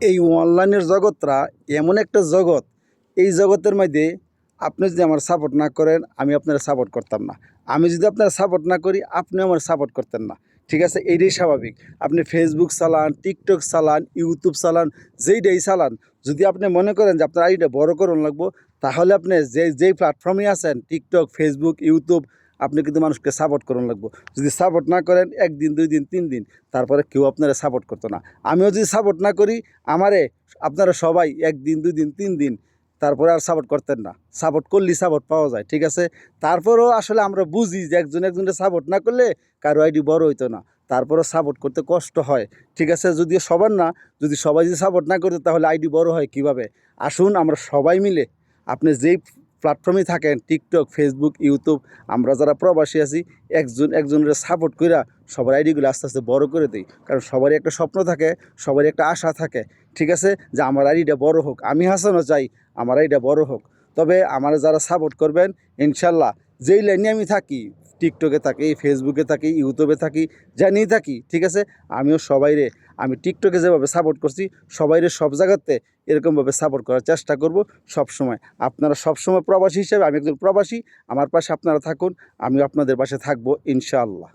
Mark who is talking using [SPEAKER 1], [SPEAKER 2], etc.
[SPEAKER 1] এই অনলাইনের জগৎটা এমন একটা জগৎ। এই জগতের মধ্যে আপনি যদি আমার সাপোর্ট না করেন, আমি আপনারা সাপোর্ট করতাম না। আমি যদি আপনারা সাপোর্ট না করি আপনি আমার সাপোর্ট করতেন না। ঠিক আছে? এইটাই স্বাভাবিক। আপনি ফেসবুক চালান টিকটক চালান ইউটিউব চালান, যেইটাই চালান। যদি আপনি মনে করেন যে আপনার আইডিটা বড় করুন লাগবো, তাহলে আপনি যে, যেই প্ল্যাটফর্মে আছেন টিকটক ফেসবুক ইউটিউব আপনি কিন্তু মানুষকে সাপোর্ট করুন লাগবো। যদি সাপোর্ট না করেন, একদিন, দুই দিন, তিন দিন, তারপরে কেউ আপনারা সাপোর্ট করতো না। আমিও যদি সাপোর্ট না করি, আমারে, আপনারা সবাই একদিন, দুই দিন, তিন দিন, তারপরে আর সাপোর্ট করতেন না। সাপোর্ট করলেই সাপোর্ট পাওয়া যায়, ঠিক আছে? তারপরেও আসলে আমরা বুঝি যে একজন একজনের সাপোর্ট না করলে কারও আইডি বড় হইতো না। তারপরেও সাপোর্ট করতে কষ্ট হয়, ঠিক আছে? যদিও সবার না, যদি সবাই যদি সাপোর্ট না করতে, তাহলে আইডি বড় হয় কীভাবে? আসুন, আমরা সবাই মিলে আপনি যেই প্ল্যাটফর্মে থাকেন টিকটক, ফেসবুক, ইউটিউব। আমরা যারা প্রবাসী আছি, একজন একজনের সাপোর্ট কইরা সবার আইডিগুলো আস্তে আস্তে বড় করে দিই। কারণ সবারই একটা স্বপ্ন থাকে, সবারই একটা আশা থাকে। ঠিক আছে? যে আমার আইডিটা বড় হোক, আমি হাসানো চাই, আমার আইডিটা বড় হোক। তবে আমার যারা সাপোর্ট করবেন, ইনশাল্লাহ যেই লাইনে আমি থাকি, টিকটকে থাকি, ফেসবুকে থাকি, ইউটিউবে থাকি, জানিয়ে থাকি, ঠিক আছে? আমিও সবাইরে আমি টিকটকে যেভাবে সাপোর্ট করছি, সবাইরে সব জায়গাতে এরকমভাবে সাপোর্ট করার চেষ্টা করব সব সময় আপনারা সব সময় প্রবাসী হিসাবে, আমি একজন প্রবাসী, আমার পাশে আপনারা থাকুন আমি আপনাদের পাশে থাকব, ইনশাআল্লাহ।